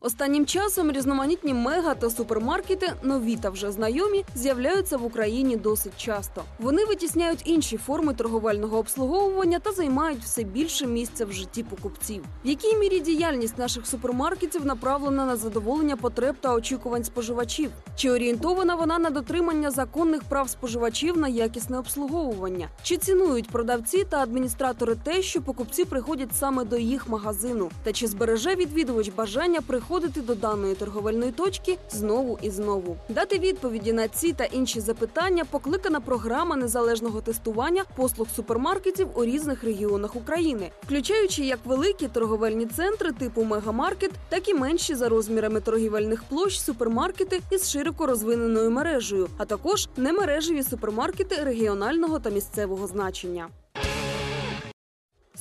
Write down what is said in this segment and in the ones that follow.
Останнім часом різноманітні мега та супермаркети, нові та вже знайомі, з'являються в Україні досить часто. Вони витісняють інші форми торговельного обслуговування та займають все більше місця в житті покупців. В якій мірі діяльність наших супермаркетів направлена на задоволення потреб та очікувань споживачів? Чи орієнтована вона на дотримання законних прав споживачів на якісне обслуговування? Чи цінують продавці та адміністратори те, що покупці приходять саме до їх магазину? Та чи збереже відвідувач бажання приходити до даної торговельної точки знову і знову? Дати відповіді на ці та інші запитання покликана програма незалежного тестування послуг супермаркетів у різних регіонах України, включаючи як великі торговельні центри типу мегамаркет, так і менші за розмірами торгівельних площ супермаркети із широко розвиненою мережею, а також немережеві супермаркети регіонального та місцевого значення.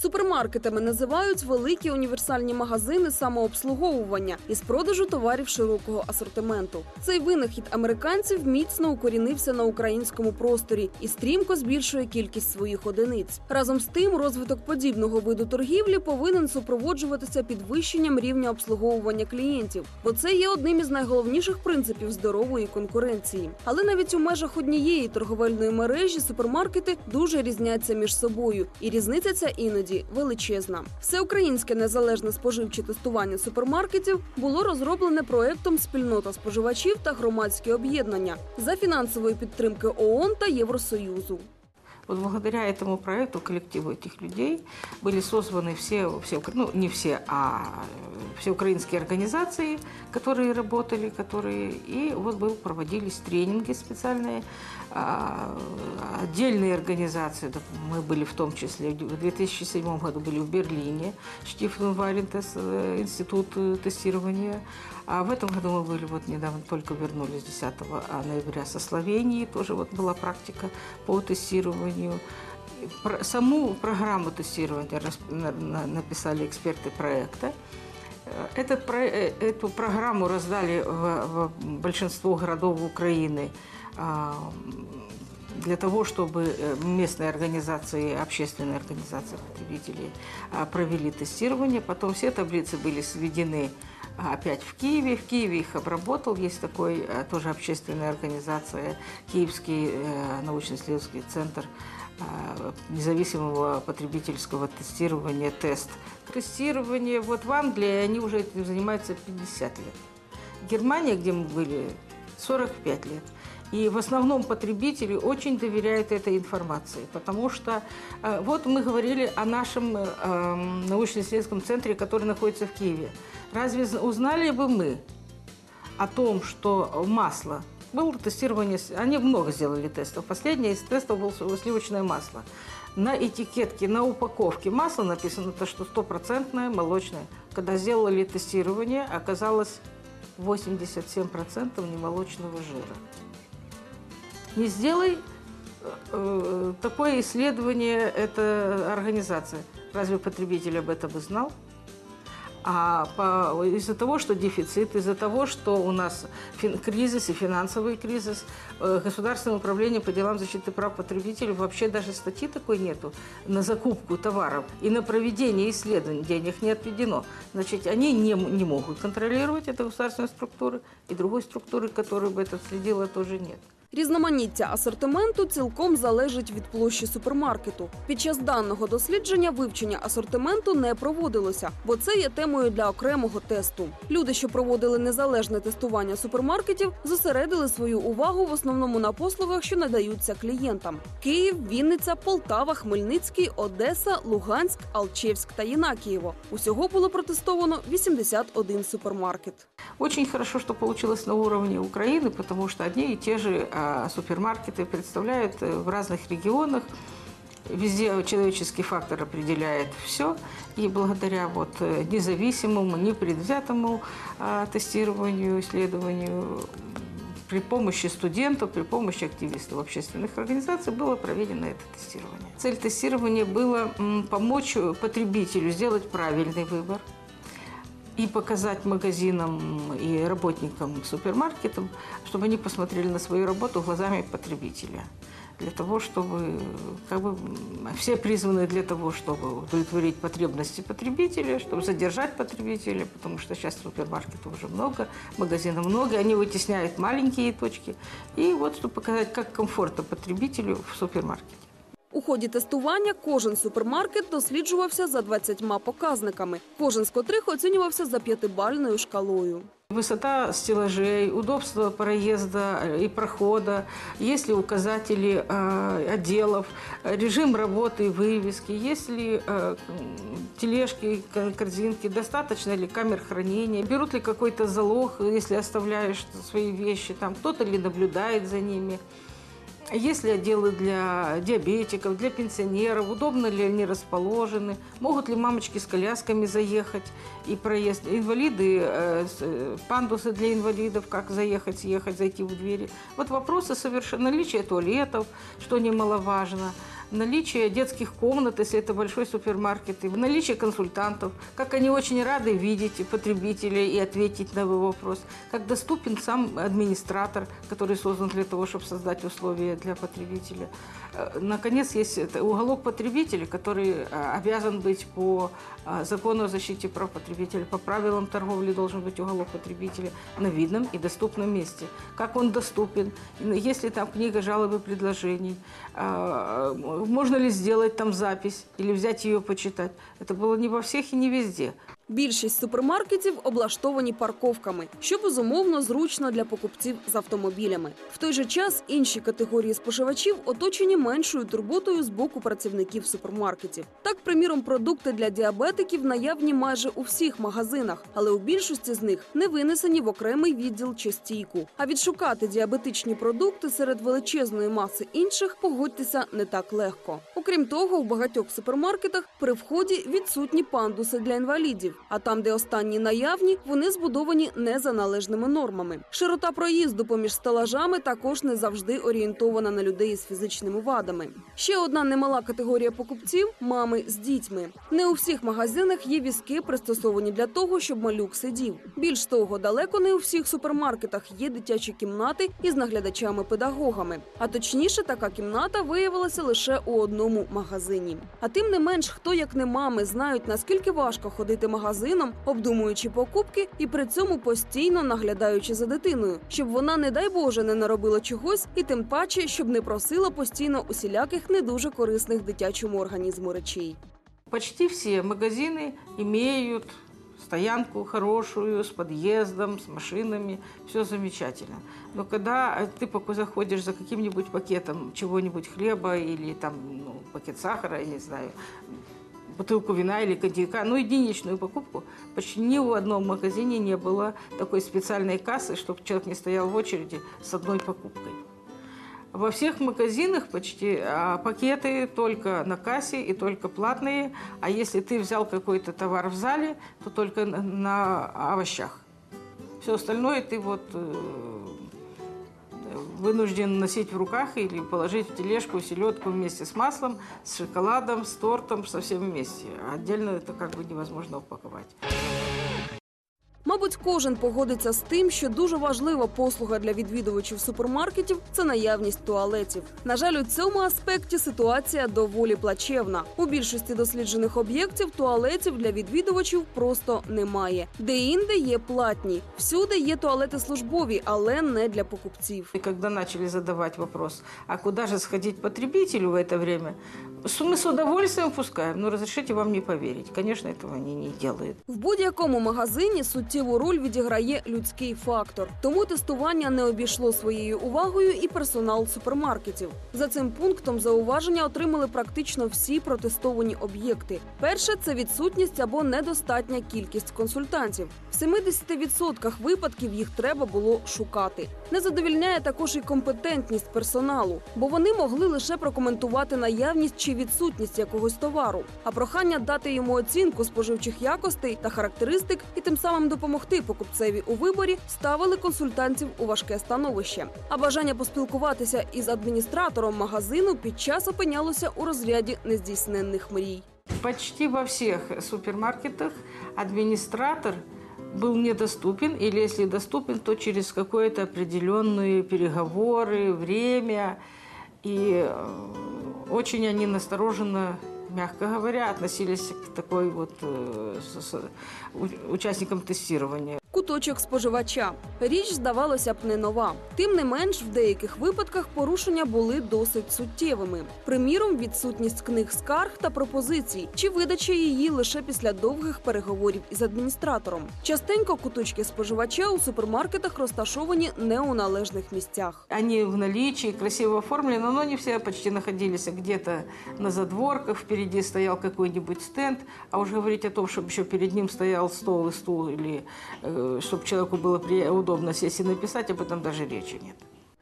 Супермаркетами називають великі універсальні магазини самообслуговування із продажу товарів широкого асортименту. Цей винахід американців міцно укорінився на українському просторі і стрімко збільшує кількість своїх одиниць. Разом з тим, розвиток подібного виду торгівлі повинен супроводжуватися підвищенням рівня обслуговування клієнтів, бо це є одним із найголовніших принципів здорової конкуренції. Але навіть у межах однієї торговельної мережі супермаркети дуже різняться між собою, і різниця ця іноді величезна. Всеукраїнське незалежне споживче тестування супермаркетів було розроблене проектом спільнота споживачів та громадські об'єднання за фінансової підтримки ООН та Євросоюзу. Вот благодаря этому проекту, коллективу этих людей, были созваны все, все Укра- ну не все, а все украинские организации, которые работали, которые, и вот был, проводились тренинги специальные, а, отдельные организации, мы были в том числе, в 2007 году были в Берлине, Штифн Варентес, э, институт э, тестирования, а в этом году мы были, вот недавно только вернулись 10 ноября со Словении, тоже вот была практика по тестированию. Саму программу тестирования написали эксперты проекта. Э, Этот, э, эту программу раздали в, в большинство городов Украины а, для того, чтобы э, местные организации, общественные организации потребителей а, провели тестирование. Потом все таблицы были сведены а, опять в Киеве. В Киеве их обработал. Есть такой тоже общественная организация, Киевский научно-исследовательский центр независимого потребительского тестирования «Тест». Тестирование вот в Англии, они уже этим занимаются 50 лет. Германия, где мы были, 45 лет. И в основном потребители очень доверяют этой информации, потому что э, вот мы говорили о нашем э, эм, научно-исследовательском центре, который находится в Киеве. Разве узнали бы мы о том, что масло было тестирование, они много сделали тестов. Последнее из тестов было сливочное масло. На этикетке, на упаковке масла написано, то, что стопроцентное молочное. Когда сделали тестирование, оказалось 87% немолочного жира. Не сделай э, такое исследование, эта организация. Разве потребитель об этом и знал? А из-за того, что дефицит, из-за того, что у нас кризис и финансовый кризис, э, Государственное управление по делам защиты прав потребителей вообще даже статьи такой нету на закупку товаров и на проведение исследований денег не отведено. Значит, они не, не могут контролировать это государственные структуры, и другой структуры, которая бы это следила, тоже нет. Різноманіття асортименту цілком залежить від площі супермаркету. Під час даного дослідження вивчення асортименту не проводилося, бо це є темою для окремого тесту. Люди, що проводили незалежне тестування супермаркетів, зосередили свою увагу в основному на послугах, що надаються клієнтам: Київ, Вінниця, Полтава, Хмельницький, Одеса, Луганськ, Алчевськ та Єнакієво. Усього було протестовано 81 супермаркет. Очень хорошо, что получилось на уровне Украины, потому что одни и те же а, супермаркеты представляют э, в разных регионах. Везде человеческий фактор определяет все, и благодаря вот э, независимому, непредвзятому а, тестированию, исследованию при помощи студентов, при помощи активистов общественных организаций было проведено это тестирование. Цель тестирования была помочь потребителю сделать правильный выбор, и показать магазинам и работникам супермаркетам, чтобы они посмотрели на свою работу глазами потребителя. для того, чтобы как бы, все призваны для того, чтобы удовлетворить потребности потребителя, чтобы задержать потребителя, потому что сейчас супермаркетов уже много, магазинов много, они вытесняют маленькие точки. И вот, чтобы показать, как комфортно потребителю в супермаркете. У ході тестування кожен супермаркет досліджувався за 20 показниками, кожен з котрих оцінювався за п'ятибальною шкалою. Высота стеллажей, удобство проезда и прохода, есть ли указатели э, отделов, режим работы и вывески, есть ли э, тележки, корзинки, достаточно ли камер хранения, берут ли какой-то залог, если оставляешь свои вещи, там кто-то ли наблюдает за ними. Есть ли отделы для диабетиков, для пенсионеров, удобно ли они расположены, могут ли мамочки с колясками заехать и проезд, инвалиды, э, э, пандусы для инвалидов, как заехать, съехать, зайти в двери. Вот вопросы совершенно наличие туалетов, что немаловажно – наличие детских комнат, если это большой супермаркет, и наличие консультантов, как они очень рады видеть потребителей и ответить на его вопрос, как доступен сам администратор, который создан для того, чтобы создать условия для потребителя. Э, наконец, есть уголок потребителя, который э, обязан быть по э, закону о защите прав потребителя, по правилам торговли должен быть уголок потребителя на видном и доступном месте. Как он доступен, если там книга жалоб и предложений, можно ли сделать там запись или взять ее почитать. Это было не во всех и не везде. Більшість супермаркетів облаштовані парковками, що безумовно зручно для покупців з автомобілями. В той же час інші категорії споживачів оточені меншою турботою з боку працівників супермаркетів. Так, приміром, продукти для діабетиків наявні майже у всіх магазинах, але у більшості з них не винесені в окремий відділ чи стійку. А відшукати діабетичні продукти серед величезної маси інших погодьтеся не так легко. Окрім того, у багатьох супермаркетах при вході відсутні пандуси для інвалідів. А там, де останні наявні, вони збудовані не за належними нормами. Широта проїзду поміж стелажами також не завжди орієнтована на людей з фізичними вадами. Ще одна немала категорія покупців мами з дітьми. Не у всіх магазинах є візки, пристосовані для того, щоб малюк сидів. Більш того, далеко не у всіх супермаркетах є дитячі кімнати із наглядачами-педагогами. А точніше, така кімната виявилася лише у одному магазині. А тим не менш, хто як не мами знають наскільки важко ходити магазин магазином, обдумуючи покупки і при цьому постійно наглядаючи за дитиною, щоб вона, не дай Боже, не наробила чогось, і тим паче, щоб не просила постійно усіляких не дуже корисних дитячому організму речей. Почти всі магазини мають стоянку хорошую, с подъездом, с машинами, все замечательно. Но когда ты заходишь за каким-нибудь пакетом чего-нибудь хлеба или там ну, пакет сахара, я не знаю, бутылку вина или коньяка, ну, единичную покупку, почти ни в одном магазине не было такой специальной кассы, чтобы человек не стоял в очереди с одной покупкой. Во всех магазинах почти а, пакеты только на кассе и только платные, а если ты взял какой-то товар в зале, то только на, овощах. Все остальное ты вот э, вынужден носить в руках или положить в тележку селедку вместе с маслом, с шоколадом, с тортом, со всем вместе. Отдельно это как бы невозможно упаковать. Мабуть, кожен погодиться з тим, що дуже важлива послуга для відвідувачів супермаркетів це наявність туалетів. На жаль, у цьому аспекті ситуація доволі плачевна. У більшості досліджених об'єктів туалетів для відвідувачів просто немає. Де інде є платні. Всюди є туалети службові, але не для покупців. І коли почали задавати вопрос, а куди ж сходити потребителю в це время, ми з удовольствием пускаємо. Ну розрішите вам не повірити. Звісно, цього вони не роблять. В будь-якому магазині суттєву роль відіграє людський фактор. Тому тестування не обійшло своєю увагою і персонал супермаркетів. За цим пунктом зауваження отримали практично всі протестовані об'єкти. Перше це відсутність або недостатня кількість консультантів. В 70% випадків їх треба було шукати. Не задовільняє також і компетентність персоналу, бо вони могли лише прокоментувати наявність чи відсутність якогось товару. А прохання дати йому оцінку споживчих якостей та характеристик і тим самим допомогти допомогти покупцеві у виборі, ставили консультантів у важке становище. А бажання поспілкуватися із адміністратором магазину під час опинялося у розряді нездійсненних мрій. Почти во всіх супермаркетах адміністратор был недоступен, или если доступен, то через какое-то определенные переговоры, время. И э, очень они настороженно, мягко говоря, относились к такой вот э, участникам тестирования. Куточок споживача. Річ, здавалося б, не нова. Тим не менш, в деяких випадках порушення були досить суттєвими. Приміром, відсутність книг скарг та пропозицій, чи видача її лише після довгих переговорів із адміністратором. Частенько куточки споживача у супермаркетах розташовані не у належних місцях. Они в наличии, красиво оформлены, но не все почти находились где-то на задворках, впереди стоял какой-нибудь стенд, а уж говорить о том, чтобы еще перед ним стоял стол и стул, или чтобы человеку было при- удобно сесть и написать, об этом даже речи нет.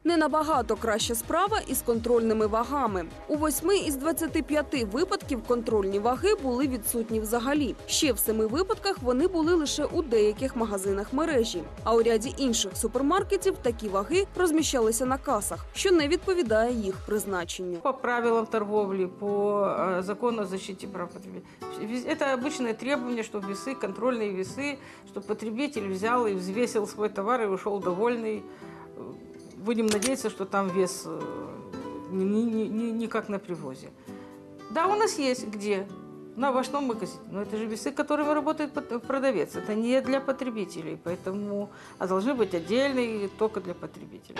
Не набагато краща справа із контрольними вагами. У восьми із 25 випадків контрольні ваги були відсутні взагалі. Ще в семи випадках вони були лише у деяких магазинах мережі. А у ряді інших супермаркетів такі ваги розміщалися на касах, що не відповідає їх призначенню. По правилам торговли, по э, закону о защите прав потребителей. Вез- Это обычное требование, что весы, контрольные весы, чтобы потребитель взял и взвесил свой товар и ушел довольный. Будем надеяться, что там вес э, не, не- не- не как на привозе. Да, у нас есть где? На овощном магазине. Но это же весы, которыми работает продавец. Это не для потребителей, поэтому а должны быть отдельные только для потребителей.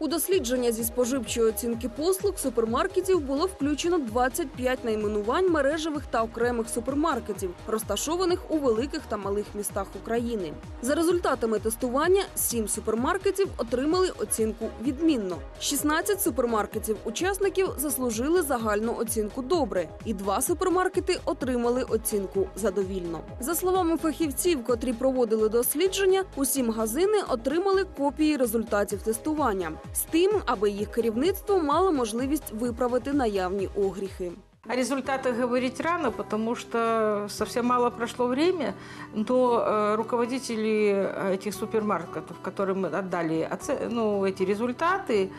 У дослідження зі споживчої оцінки послуг супермаркетів було включено 25 найменувань мережевих та окремих супермаркетів, розташованих у великих та малих містах України. За результатами тестування, 7 супермаркетів отримали оцінку відмінно. 16 супермаркетів-учасників заслужили загальну оцінку добре, і два супермаркети отримали оцінку задовільно. За словами фахівців, котрі проводили дослідження, усі магазини отримали копії результатів тестування з тим, аби їх керівництво мало можливість виправити наявні огріхи. О результатах говорить рано, потому что совсем мало прошло время, но э, руководители э, этих супермаркетов, которым мы отдали оце- ну, эти результаты,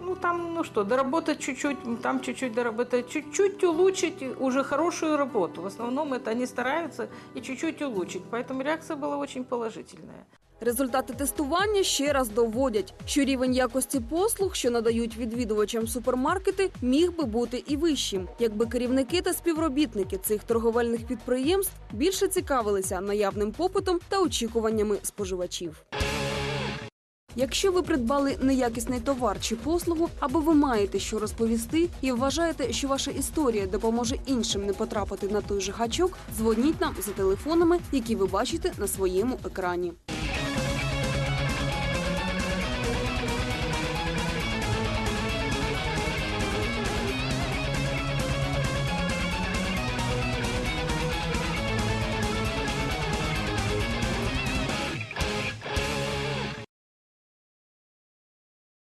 ну там, ну что, доработать чуть-чуть, там чуть-чуть доработать, чуть-чуть улучшить уже хорошую работу. В основном это они стараются и чуть-чуть улучшить, поэтому реакция была очень положительная. Результати тестування ще раз доводять, що рівень якості послуг, що надають відвідувачам супермаркети, міг би бути і вищим, якби керівники та співробітники цих торговельних підприємств більше цікавилися наявним попитом та очікуваннями споживачів. Якщо ви придбали неякісний товар чи послугу, або ви маєте що розповісти і вважаєте, що ваша історія допоможе іншим не потрапити на той же гачок, дзвоніть нам за телефонами, які ви бачите на своєму екрані.